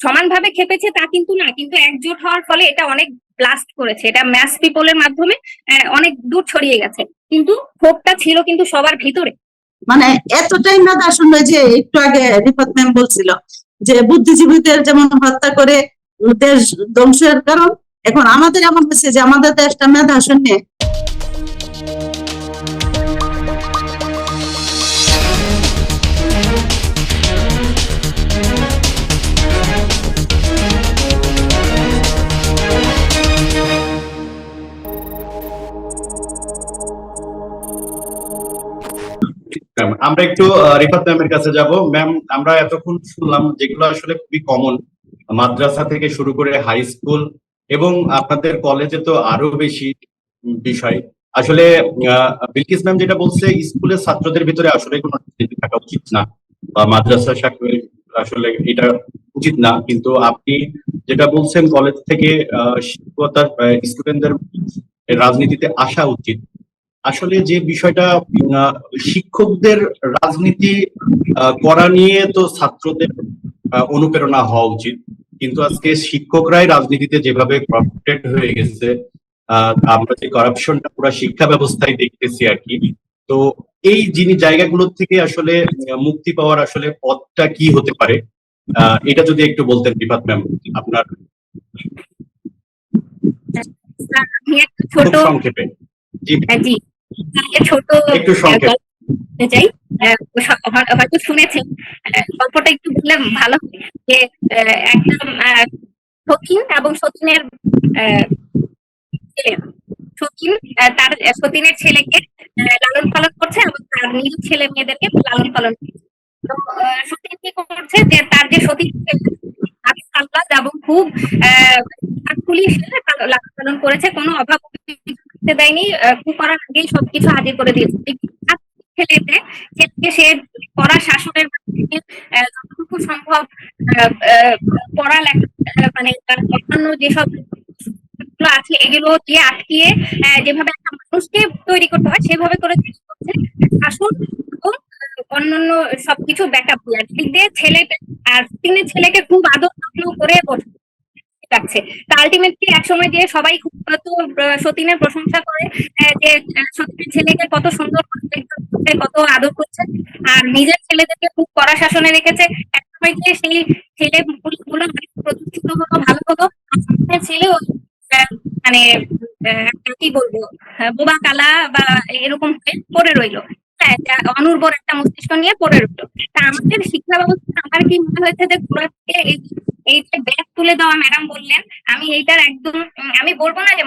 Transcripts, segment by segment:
সমানভাবে খেপেছে তা কিন্তু না, কিন্তু একজোট হওয়ার ফলে এটা অনেক ব্লাস্ট করেছে। এটা ম্যাস পিপলের মাধ্যমে অনেক দূর ছড়িয়ে গেছে। কিন্তু ক্ষোভটা ছিল কিন্তু সবার ভিতরে। মানে এতটাই মেধা আসলে যে একটু আগে রিফাত ম্যাম বলছিল যে বুদ্ধিজীবীদের যেমন হত্যা করে দেশ ধ্বংসের কারণ, এখন আমাদের এমন হচ্ছে যে আমাদের দেশটা মেধা শূন্য আমরা একটু রিফাত ম্যামের কাছে যাব। ম্যাম, আমরা এতক্ষণ শুনলাম যেগুলো আসলে খুবই কমন মাদ্রাসা থেকে শুরু করে হাই স্কুল এবং আপনাদের কলেজে তো আরও বেশি বিষয়। আসলে বিলকিস ম্যাম যেটা বলছে স্কুলের ছাত্রদের ভিতরে আসলে কোনো রাজনীতি থাকা উচিত না। বা মাদ্রাসা আসলে এটা উচিত না। কিন্তু আপনি যেটা বলছেন কলেজ থেকে শিক্ষকতার স্টুডেন্টদের রাজনীতিতে আসা উচিত। আসলে যে বিষয়টা শিক্ষকদের রাজনীতি করা নিয়ে তো ছাত্রদের অনুপ্রেরণা হওয়া উচিত। কিন্তু আজকে শিক্ষকরাই রাজনীতিতে যেভাবে হয়ে গেছে আমরা যে করাপশনটা পুরো শিক্ষা ব্যবস্থায় দেখতেছি আর কি তো এই যিনি জায়গাগুলোর থেকে আসলে মুক্তি পাওয়ার আসলে পথটা কি হতে পারে আহ, এটা যদি একটু বলতেন বিপাত ম্যাম আপনার আমি ছোট সংক্ষেপে। জি। একটা ছোট একটু সংক্ষেপে। চাই। হয়তো শুনেছেন। গল্পটা একটু বললে ভালো যে একটা সখিন এবং সতীনের ছেলে। সতীন তার সতীনের ছেলেকে লালন পালন করছে এবং তার নিজ ছেলে মেয়েদেরকে লালন পালন করছে। তো সতীন কি করছে যে তার যে সতীন এবং খুব আহ লালন পালন করেছে। কোনো অভাব করতে দেয়নি করার আগেই সবকিছু হাজির করে দিয়েছে। ছেলেতে ছেলেকে সে পড়া শাসনের যতটুকু সম্ভব পড়ালেখা মানে অন্যান্য যেসব আছে, এগুলো দিয়ে আটকিয়ে যেভাবে একটা মানুষকে তৈরি করতে হয়, সেভাবে করে তৈরি করছে। শাসন এবং অন্যান্য সবকিছু ব্যাকআপ দিয়ে দিক দিয়ে ছেলে, আর তিনি ছেলেকে খুব আদর করে বসে রাখছে তা আলটিমেটলি একসময় যে সবাই তো সতীনের প্রশংসা করে যে সতীনের ছেলেকে কত সুন্দর কত আদর করছে। আর নিজের ছেলেদেরকে খুব কড়া শাসনে রেখেছে। একসময় গিয়ে সেই ছেলে গুলো প্রতিষ্ঠিত হতো ভালো হতো সতীনের মানে কি বলব বোবা কালা বা এরকম পড়ে রইল। অনুর্বর একটা মস্তিষ্ক নিয়ে পড়ে রইল। তা আমাদের শিক্ষা ব্যবস্থা আমার কি মনে হয়েছে যে এই এই যে ব্যাগ তুলে দেওয়া ম্যাডাম বললেন, আমি এইটার একদম আমি বলব না যে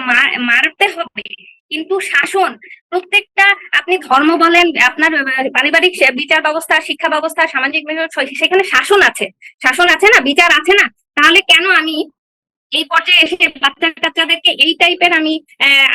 মারতে হবে, কিন্তু শাসন, প্রত্যেকটা আপনি ধর্ম বলেন, আপনার পারিবারিক বিচার ব্যবস্থা, শিক্ষা ব্যবস্থা, সামাজিক সেখানে শাসন আছে। শাসন আছে না, বিচার আছে না, তাহলে কেন আমি এই পর্যায়ে এসে বাচ্চা কাচ্চাদেরকে এই টাইপের আমি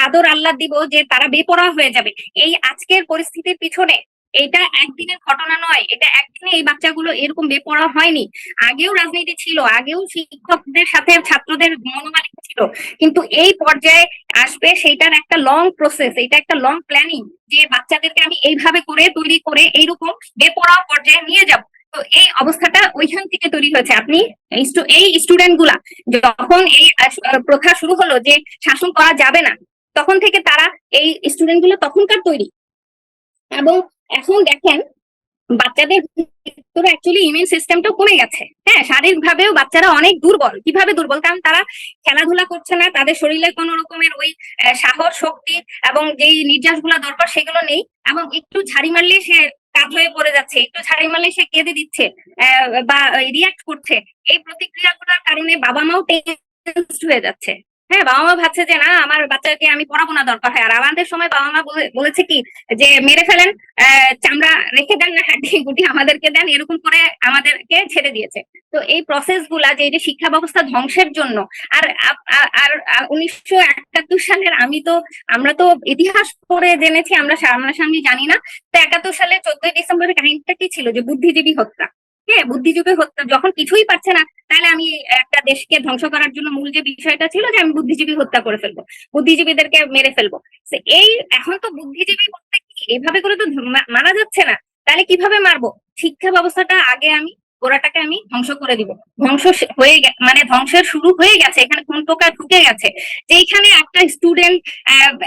আদর আল্লাহ দিব যে তারা বেপরোয়া হয়ে যাবে। এই আজকের পরিস্থিতির পিছনে এটা একদিনের ঘটনা নয়, এটা একদিনে এই বাচ্চাগুলো এরকম বেপরোয়া হয়নি। আগেও রাজনীতি ছিল, আগেও শিক্ষকদের সাথে ছাত্রদের মনোমালিন্য ছিল। কিন্তু এই পর্যায়ে আসবে সেইটার একটা লং প্রসেস এটা একটা লং প্ল্যানিং যে বাচ্চাদেরকে আমি এইভাবে করে, তৈরি করে এইরকম বেপরোয়া পর্যায়ে নিয়ে যাব। তো এই অবস্থাটা ওইখান থেকে তৈরি হয়েছে। আপনি এই স্টু- এই স্টুডেন্টগুলা যখন এই প্রথা শুরু হলো যে শাসন করা যাবে না, তখন থেকে তারা এই স্টুডেন্টগুলো তখনকার তৈরি। এবং এখন দেখেন বাচ্চাদের ভিতরে অ্যাকচুয়ালি ইমিউন সিস্টেমটা কমে গেছে। হ্যাঁ শারীরিক ভাবেও বাচ্চারা অনেক দুর্বল। কীভাবে দুর্বল? কারণ তারা খেলাধুলা করছে না, তাদের শরীরে কোনো রকমের ওই সাহস, শক্তি এবং যেই নির্যাস দরকার সেগুলো নেই। এবং একটু ঝাড়ি মারলে সে কাত হয়ে পড়ে যাচ্ছে, একটু ঝাড়ি মালে সে কেঁদে দিচ্ছে বা রিয়াক্ট করছে। এই প্রতিক্রিয়া প্রতিক্রিয়াগুলোর কারণে বাবা মাও টেন্সড হয়ে যাচ্ছে। হ্যাঁ বাবা মা ভাবছে যে, না, আমার বাচ্চাকে আমি পড়াবো না, দরকার হয়। আর আমাদের সময় বাবা মা বলে- বলেছে কি, যে, মেরে ফেলেন চামড়া রেখে দেন না, হাড্ডি গুটি আমাদেরকে দেন, এরকম করে আমাদেরকে ছেড়ে দিয়েছে। তো এই প্রসেসগুলা যে শিক্ষা ব্যবস্থা ধ্বংসের জন্য, আর আর উনিশশো একাত্তর সালের আমি তো, আমরা তো ইতিহাস পড়ে জেনেছি, আমরা সামনাসামনি জানি না। তো একাত্তর সালে চোদ্দই ডিসেম্বরের কাহিনীটা কি ছিল? যে, বুদ্ধিজীবী হত্যা। হ্যাঁ বুদ্ধিজীবী হত্যা যখন কিছুই পাচ্ছে না, তাহলে আমি একটা দেশকে ধ্বংস করার জন্য মূল যে বিষয়টা ছিল যে আমি বুদ্ধিজীবী হত্যা করে ফেলব, বুদ্ধিজীবীদেরকে মেরে ফেলব। এই এখন তো বুদ্ধিজীবী বলতে কি? এভাবে করে তো মারা যাচ্ছে না। তাহলে কীভাবে মারবো? শিক্ষা ব্যবস্থাটা আগে আমি গোড়াটাকে আমি ধ্বংস করে দিব। ধ্বংস হয়ে মানে ধ্বংসের শুরু হয়ে গেছে, এখানে কোন প্রকার ঢুকে গেছে। যেখানে একটা স্টুডেন্ট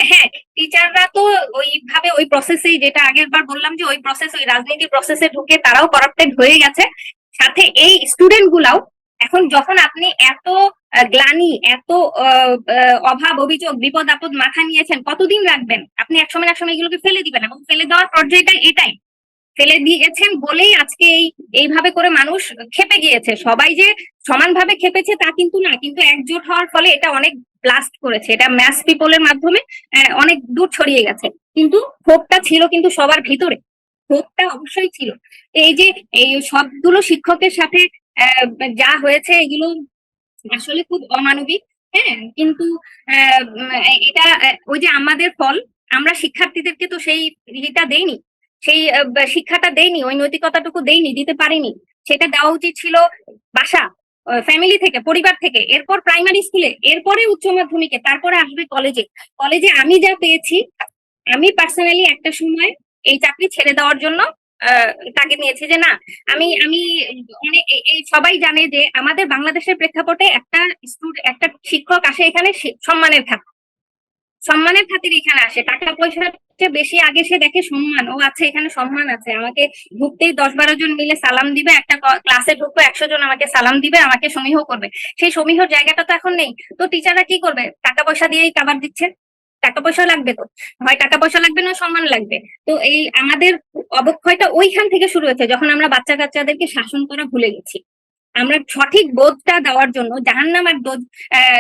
হ্যাঁ টিচাররা তো ওইভাবে ওই প্রসেসেই যেটা আগের বার বললাম যে ওই প্রসেস ওই রাজনীতি প্রসেসে ঢুকে তারাও করাপ্টেড হয়ে গেছে। সাথে এই স্টুডেন্ট গুলাও এখন যখন আপনি এত গ্লানি, এত অভাব, অভিযোগ, বিপদ, আপদ মাথা নিয়েছেন, কতদিন রাখবেন? আপনি একসময় একসময় এগুলোকে ফেলে দিবেন এবং ফেলে দেওয়ার পর্যায়টা এটাই। ফেলে দিয়েছেন বলেই আজকে এই, এইভাবে করে মানুষ খেপে গিয়েছে। সবাই যে সমানভাবে খেপেছে তা কিন্তু না, কিন্তু একজোট হওয়ার ফলে এটা অনেক ব্লাস্ট করেছে। এটা ম্যাস পিপলের মাধ্যমে অনেক দূর ছড়িয়ে গেছে। কিন্তু ক্ষোভটা ছিল কিন্তু সবার ভিতরে। ক্ষোভটা অবশ্যই ছিল। এই যে, এই সবগুলো শিক্ষকের সাথে যা হয়েছে এগুলো আসলে খুব অমানবিক হ্যাঁ? কিন্তু এটা ওই যে আমাদের ফল, আমরা শিক্ষার্থীদেরকে তো সেই ইটা দেইনি। সেই শিক্ষাটা দেয়নি, ওই নৈতিকতাটুকু দেইনি দিতে পারেনি। সেটা দেওয়া উচিত ছিল বাসা ফ্যামিলি থেকে, পরিবার থেকে, এরপর প্রাইমারি স্কুলে এরপরে উচ্চ মাধ্যমিকে, তারপরে আসবে কলেজে কলেজে আমি যা পেয়েছি, আমি পার্সোনালি একটা সময় এই চাকরি ছেড়ে দেওয়ার জন্য তাগিদ নিয়েছি যে না, আমি আমি অনেক এই- সবাই জানে যে আমাদের বাংলাদেশের প্রেক্ষাপটে একটা একটা শিক্ষক আসে এখানে সম্মানের খাত সম্মানের খাতির এখানে আসে, টাকা পয়সার চেয়ে বেশি আগে সে দেখে সম্মান। ও আচ্ছা এখানে সম্মান আছে। আমাকে ঢুকতেই দশ বারো জন মিলে সালাম দিবে, একটা ক্লাসে ঢুকবো, একশো জন আমাকে সালাম দিবে, আমাকে সমীহ করবে। সেই সমীহর জায়গাটা তো এখন নেই। তো টিচাররা কি করবে? টাকা পয়সা দিয়েই কাবার দিচ্ছে। টাকা পয়সা লাগবে তো। হয় টাকা পয়সা লাগবে না, সম্মান লাগবে। তো এই আমাদের অবক্ষয়টা ওইখান থেকে শুরু হয়েছে, যখন আমরা বাচ্চা কাচ্চাদেরকে শাসন করা ভুলে গেছি। আমরা সঠিক বোধটা দেওয়ার জন্য জাহান্নাম আর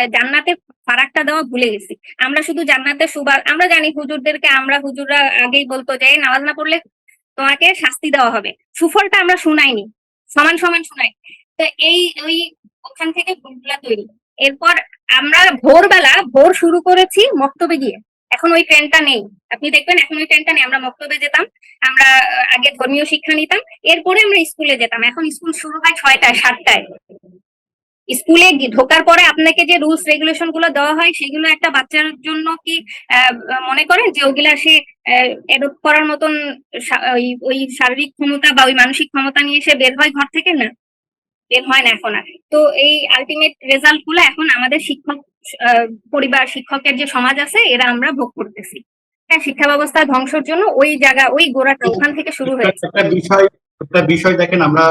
জান্নাতের ফারাকটা দেওয়া ভুলে গেছি। আমরা শুধু জান্নাতের সুবাদ আমরা জানি হুজুরদেরকে, আমরা হুজুররা আগেই বলতো যে, "এই নামাজ না পড়লে তোমাকে শাস্তি দেওয়া হবে। সুফলটা আমরা শুনাইনি, সমান সমান শুনাই। তো এই, ওই ওখান থেকে ভুলগুলা তৈরি। এরপর আমরা ভোরবেলা ভোর শুরু করেছি মক্তবে গিয়ে। এখন ওই ট্রেনটা নেই। আপনি দেখবেন এখন ওই ট্রেনটা নেই। আমরা মক্তবে যেতাম, আমরা আগে ধর্মীয় শিক্ষা নিতাম, এরপরে আমরা স্কুলে যেতাম। এখন স্কুল শুরু হয় ছয়টায়, সাতটায়। স্কুলে ঢোকার পরে আপনাকে যে রুলস রেগুলেশনগুলো দেওয়া হয়, সেগুলো একটা বাচ্চার জন্য কি মনে করেন যে ওগুলা সে করার মতন ওই শারীরিক ক্ষমতা বা ওই মানসিক ক্ষমতা নিয়ে সে বের হয় ঘর থেকে? না। বের হয় না এখন আর। তো এই আলটিমেট রেজাল্টগুলো এখন আমাদের শিক্ষক পরিবার শিক্ষকের যে সমাজ আছে এরা আমরা ভোগ করতেছি। হ্যাঁ শিক্ষা ব্যবস্থা ধ্বংসের জন্য ওই জায়গা ওই গোড়াটা ওখান থেকে শুরু হয়েছে। একটা বিষয় একটা বিষয় দেখেন আমরা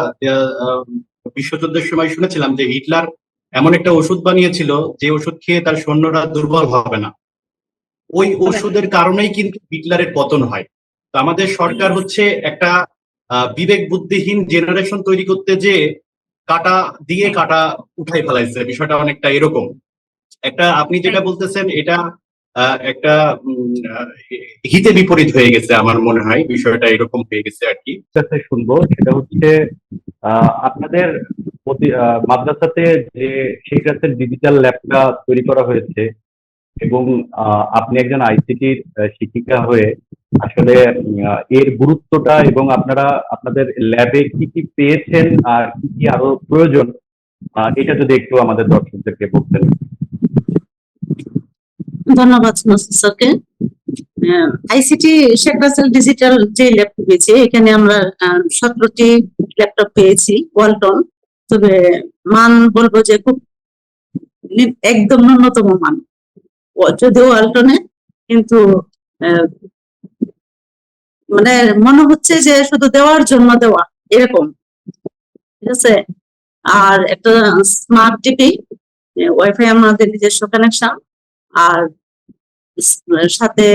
বিশ্বযুদ্ধের সময় শুনেছিলাম যে হিটলার এমন একটা ওষুধ বানিয়েছিল যে ওষুধ খেয়ে তার সৈন্যরা দুর্বল হবে না। ওই ওষুধের কারণেই কিন্তু হিটলারের পতন হয়। তো আমাদের সরকার হচ্ছে একটা বিবেক বুদ্ধিহীন জেনারেশন তৈরি করতে যে কাটা দিয়ে কাটা উঠাই ফেলাইছে। বিষয়টা অনেকটা এরকম। একটা আপনি যেটা বলতেছেন, এটা একটা হিতে বিপরীত হয়ে গেছে আমার মনে হয়। বিষয়টা এরকম হয়ে গেছে আর কি। শুনব, সেটা হচ্ছে আপনাদের মাদ্রাসাতে যে সেই ক্লাসের ডিজিটাল ল্যাবটা তৈরি করা হয়েছে এবং আপনি একজন আইসিটির শিক্ষিকা হয়ে আসলে এর গুরুত্বটা এবং আপনারা, আপনাদের ল্যাবে কি কি পেয়েছেন আর কি কি আরও প্রয়োজন এটা যদি একটু আমাদের দর্শকদেরকে বলতেন। ধন্যবাদ স্যারকে। আইসিটি শেখ রাসেল ডিজিটাল যে ল্যাপটপ পেয়েছে এখানে আমরা সতেরোটি ল্যাপটপ পেয়েছি ওয়ালটন তবে মান বলব যে খুব একদম ন্যূনতম মান। যদিও ওয়ালটনে কিন্তু মানে মনে হচ্ছে যে শুধু দেওয়ার জন্য দেওয়া, এরকম। ঠিক আছে? আর একটা স্মার্ট টিভি ওয়াইফাই আমাদের নিজস্ব কানেকশন আর সাথে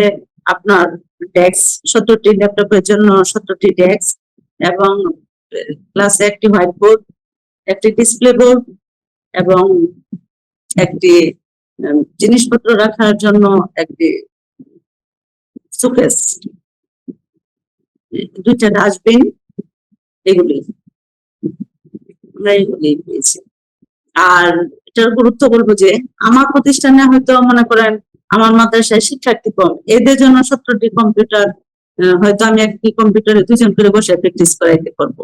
আপনার ডেস্ক সত্তরটি ল্যাপটপের জন্য সত্তরটি ডেস্ক এবং ক্লাসে একটি হোয়াইট বোর্ড একটি ডিসপ্লে বোর্ড এবং একটি জিনিসপত্র রাখার জন্য একটি সুকেস। দুইটা ডাস্টবিন, এগুলি। আমরা এগুলি পেয়েছি। আর এটার গুরুত্ব বলব যে, আমার প্রতিষ্ঠানে হয়তো মনে করেন আমার মাদ্রাসায় শিক্ষার্থী কম। এদের জন্য সত্তরটি কম্পিউটার হয়তো আমি একটি কম্পিউটারে দুজন করে বসে প্র্যাকটিস করাইতে পারব।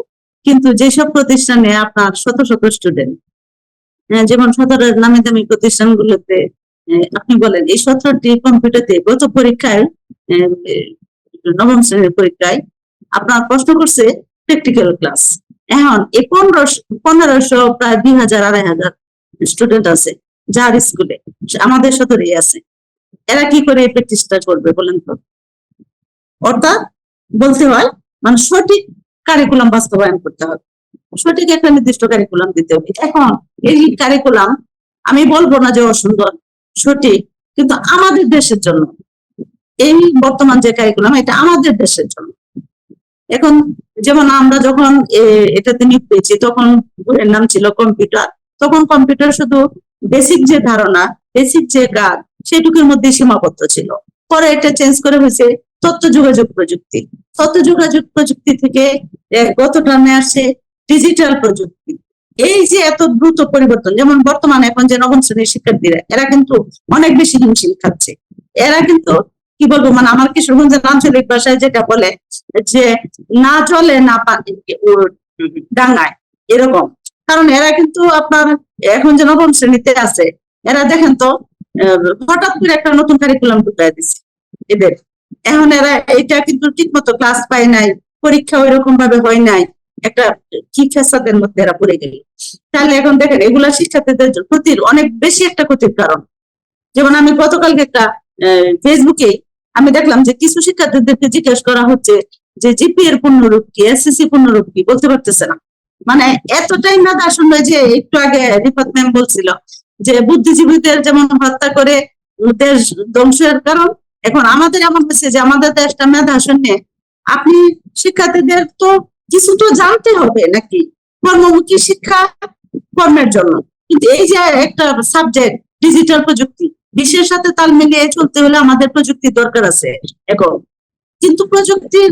কিন্তু যেসব প্রতিষ্ঠানে আপনার শত শত স্টুডেন্ট যেমন সদরের নামি দামি প্রতিষ্ঠানগুলোতে আপনি বলেন, এই সতেরোটি কম্পিউটারতে গত পরীক্ষায় নবম শ্রেণির পরীক্ষায় আপনার প্রশ্ন করছে প্র্যাকটিক্যাল ক্লাস এখন এই পনেরোশো পনেরোশো প্রায় দুই হাজার, আড়াই হাজার স্টুডেন্ট আছে যার স্কুলে আমাদের সতরেই আছে। এরা কি করে এই প্র্যাকটিসটা করবে বলেন তো? অর্থাৎ বলতে হয় মানে সঠিক কারিকুলাম বাস্তবায়ন করতে হবে। সঠিক একটা নির্দিষ্ট কারিকুলাম দিতে হবে। এখন এই কারিকুলাম আমি বলব না যে অসুন্দর, সঠিক, কিন্তু আমাদের দেশের জন্য, এই বর্তমান যে কারিকুলাম এটা আমাদের দেশের জন্য। এখন যেমন আমরা যখন এটাতে নিয়োগ পেয়েছি, তখন বইয়ের নাম ছিল কম্পিউটার তখন কম্পিউটার শুধু বেসিক যে ধারণা বেসিক যে কাজ সেটুকুর মধ্যে সীমাবদ্ধ ছিল। পরে এটা চেঞ্জ করে হয়েছে তথ্য যোগাযোগ প্রযুক্তি। তথ্য যোগাযোগ প্রযুক্তি থেকে গত টার্মে আসছে ডিজিটাল প্রযুক্তি। এই যে এত দ্রুত পরিবর্তন, যেমন বর্তমানে এখন যে নবম শ্রেণির শিক্ষার্থীরা, এরা কিন্তু অনেক বেশি হিমশিম খাচ্ছে। এরা কিন্তু, কি বলব মানে আমার কিশোরগঞ্জের আঞ্চলিক ভাষায় যেটা বলে যে, না চলে, না পানি ডাঙায়। এরকম। কারণ এরা কিন্তু আপনার, এখন যে নবম শ্রেণীতে আছে, এরা দেখেন তো হঠাৎ করে একটা নতুন কারিকুলাম ঢুকাই দিচ্ছে এদের। এখন এরা এটা কিন্তু ঠিক মতো ক্লাস পায় নাই, পরীক্ষা ওই রকম ভাবে হয় নাই। একটা কি ফেসাদের মধ্যে এরা পড়ে গেল। তাহলে এখন দেখেন, এগুলা শিক্ষার্থীদের ক্ষতির অনেক বেশি একটা ক্ষতির কারণ। যেমন আমি গতকালকে একটা ফেসবুকে আমি দেখলাম যে কিছু শিক্ষার্থীদেরকে জিজ্ঞেস করা হচ্ছে যে জিপি এর পূর্ণরূপ কি, এসএসসি পূর্ণরূপ কি, বলতে পারতেছে না। মানে এতটাই না আসলে যে একটু আগে রিফাত ম্যাম বলছিল যে বুদ্ধিজীবীদের যেমন হত্যা করে দেশ ধ্বংসের কারণ, এখন আমাদের এমন হচ্ছে যে আমাদের দেশটা মেধা শূন্যে আপনি শিক্ষার্থীদের তো কিছু তো জানতে হবে নাকি কর্মমুখী শিক্ষা কর্মের জন্য? কিন্তু এই যে একটা সাবজেক্ট ডিজিটাল প্রযুক্তি, বিশ্বের সাথে তাল মিলিয়ে চলতে হলে আমাদের প্রযুক্তির দরকার আছে এখন। কিন্তু প্রযুক্তির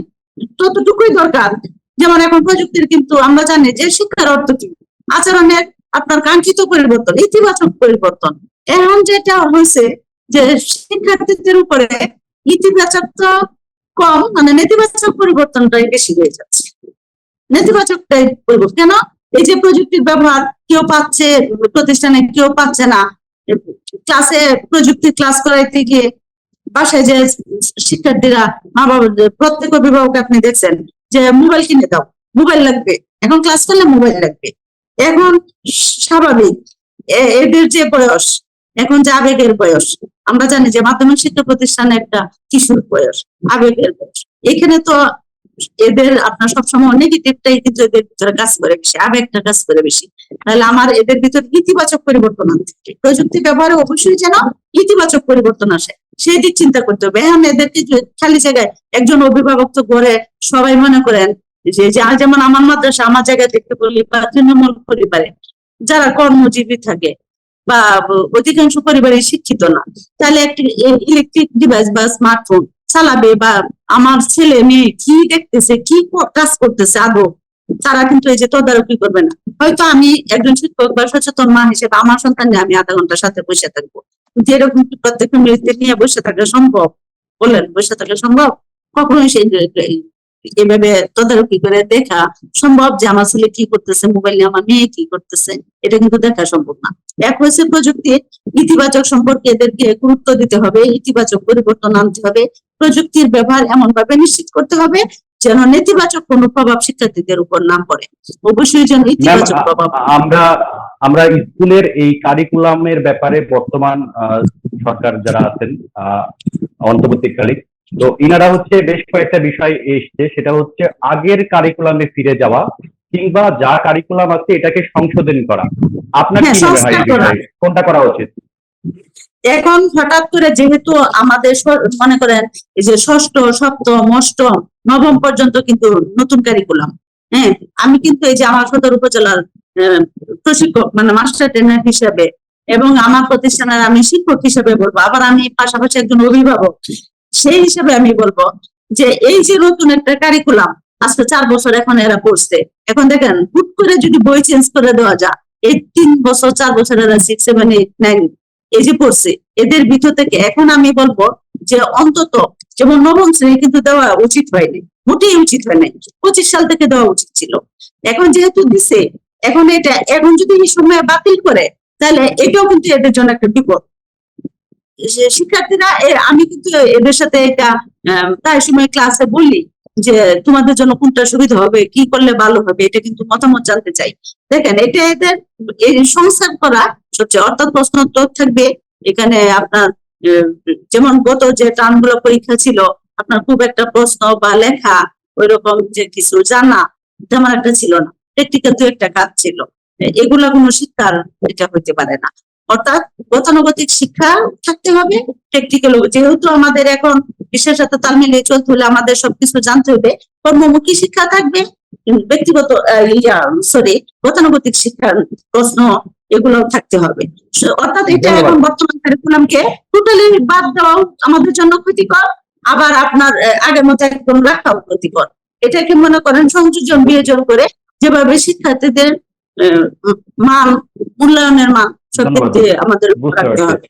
ততটুকুই দরকার। যেমন এখন প্রযুক্তির কিন্তু আমরা জানি যে শিক্ষার অর্থ কি? আচরণের আপনার কাঙ্ক্ষিত পরিবর্তন, ইতিবাচক পরিবর্তন। এখন যেটা হয়েছে যে শিক্ষার্থীদের উপরে ইতিবাচক তো কম মানে নেতিবাচক পরিবর্তনটাই বেশি হয়ে যাচ্ছে। নেতিবাচকটাই পরিবর্তন কেন? এই যে প্রযুক্তির ব্যবহার, কেউ পাচ্ছে, প্রতিষ্ঠানে কেউ পাচ্ছে না। ক্লাসে প্রযুক্তি ক্লাস করাইতে গিয়ে বাসায় যে শিক্ষার্থীরা মা বাবা, প্রত্যেক অভিভাবক আপনি দেখছেন যে মোবাইল কিনে দাও মোবাইল লাগবে। এখন ক্লাস করলে মোবাইল লাগবে। এখন স্বাভাবিক এদের যে বয়স, এখন যে আবেগের বয়স, আমরা জানি যে মাধ্যমিক শিক্ষা প্রতিষ্ঠানে একটা কিশোর বয়স, আবেগের বয়স। এখানে তো এদের আপনার সবসময় নেগেটিভটাই কিন্তু এদের ভিতরে কাজ করে বেশি, আবেগটা কাজ করে বেশি। তাহলে আমার এদের ভিতরে ইতিবাচক পরিবর্তন আনতে। প্রযুক্তি ব্যবহারে অবশ্যই যেন ইতিবাচক পরিবর্তন আসে। সেই দিক চিন্তা করতে হবে। এখন এদেরকে খালি জায়গায় একজন অভিভাবক তো করে সবাই মনে করেন যে যেমন আমার মাদ্রাসা, আমার জায়গায় দেখতে বা তৃণমূল পরিবারে যারা কর্মজীবী থাকে বা অধিকাংশ পরিবারে শিক্ষিত না। তাহলে একটি ইলেকট্রিক ডিভাইস বা স্মার্টফোন চালাবে বা আমার ছেলে মেয়ে কি দেখতেছে, কি কাজ করতেছে আদৌ তারা কিন্তু এই যে তদারকি করবে না। হয়তো আমি একজন শিক্ষক বা সচেতন মা হিসেবে আমার সন্তান নিয়ে আমি আধা ঘণ্টার সাথে বসে থাকব। কিন্তু এরকম কি প্রত্যেক ফ্যামিলিতে নিয়ে বসে থাকা সম্ভব? বলেন, বসে থাকা সম্ভব? কখনোই সেই এভাবে তদারকি করে দেখা সম্ভব যে আমার ছেলে কি করতেছে মোবাইল নিয়ে আমার মেয়ে কি করতেছে এটা কিন্তু দেখা সম্ভব না। এক হয়েছে প্রযুক্তি ইতিবাচক সম্পর্কে এদেরকে গুরুত্ব দিতে হবে ইতিবাচক পরিবর্তন আনতে হবে প্রযুক্তির ব্যবহার এমন ভাবে নিশ্চিত করতে হবে যেন নেতিবাচক কোনো প্রভাব শিক্ষার্থীদের উপর না পড়ে। অবশ্যই যেন ইতিবাচক প্রভাব আমরা আমরা স্কুলের এই কারিকুলামের ব্যাপারে বর্তমান সরকার যারা আছেন আহ, অন্তর্বর্তীকালীন তো ইনারা হচ্ছে বেশ কয়েকটা বিষয় এসছে। সেটা হচ্ছে আগের কারিকুলামে ফিরে যাওয়া কিংবা যা কারিকুলাম আছে এটাকে সংশোধন করা। আপনার হ্যাঁ, কি মনে হয়? কোনটা করা উচিত? এখন হঠাৎ করে যেহেতু আমাদের মনে করেন এই যে ষষ্ঠ সপ্তম অষ্টম নবম পর্যন্ত কিন্তু নতুন কারিকুলাম হ্যাঁ? আমি কিন্তু এই যে আমার সদর উপজেলার প্রশিক্ষক মানে মাস্টার ট্রেনার হিসেবে এবং আমার প্রতিষ্ঠানের আমি শিক্ষক হিসেবে বলব। আবার আমি পাশাপাশি একজন অভিভাবক। সেই হিসেবে আমি বলব যে এই যে নতুন একটা কারিকুলাম আজকে চার বছর এখন এরা পড়ছে। এখন দেখেন, হুট করে যদি বই চেঞ্জ করে দেওয়া যায়, এই তিন বছর, চার বছর এরা সিক্স সেভেন এইট নাইন এই যে পড়ছে, এদের ভিতর থেকে এখন আমি বলব যে অন্তত যেমন নবম শ্রেণি কিন্তু দেওয়া উচিত হয়নি, মোটেই উচিত হয় নাই। পঁচিশ সাল থেকে দেওয়া উচিত ছিল। এখন যেহেতু দিছে, এখন এটা, এখন যদি এই সময় বাতিল করে, তাহলে এটাও কিন্তু এদের জন্য একটা বিপদ। শিক্ষার্থীরা আমি কিন্তু এদের সাথে এটা প্রায় সময় ক্লাসে বলি যে, তোমাদের জন্য কোনটা সুবিধা হবে? কি করলে ভালো হবে? এটা কিন্তু মতামত জানতে চাই। দেখেন, এটা এদের সংস্কার করা সবচেয়ে, অর্থাৎ প্রশ্ন উত্তর থাকবে। এখানে আপনার যেমন গত যে টার্মগুলো পরীক্ষা ছিল, আপনার খুব একটা প্রশ্ন বা লেখা ওই রকম যে কিছু জানা তেমন একটা ছিল না। প্র্যাকটিক্যাল দু একটা কাজ ছিল। এগুলা কোনো শিক্ষার এটা হইতে পারে না। অর্থাৎ গতানুগতিক শিক্ষা থাকতে হবে প্র্যাকটিক্যাল যেহেতু আমাদের এখন সাথে তাল মিলিয়ে চলতে হলে আমাদের সবকিছু জানতে হবে কর্মমুখী শিক্ষা থাকবে ব্যক্তিগত সরি গতানুগতিক শিক্ষার প্রশ্ন এগুলো থাকতে হবে। অর্থাৎ এটা এখন বর্তমান কারিকুলামকে টোটালি বাদ দেওয়াও আমাদের জন্য ক্ষতিকর আবার আপনার আগের মতো একদম রাখাও ক্ষতিকর। এটাকে মনে করেন সংযোজন বিয়োজন করে যেভাবে শিক্ষার্থীদের মান মূল্যায়নের মান সব। ক্ষেত্রে আমাদের রাখতে হবে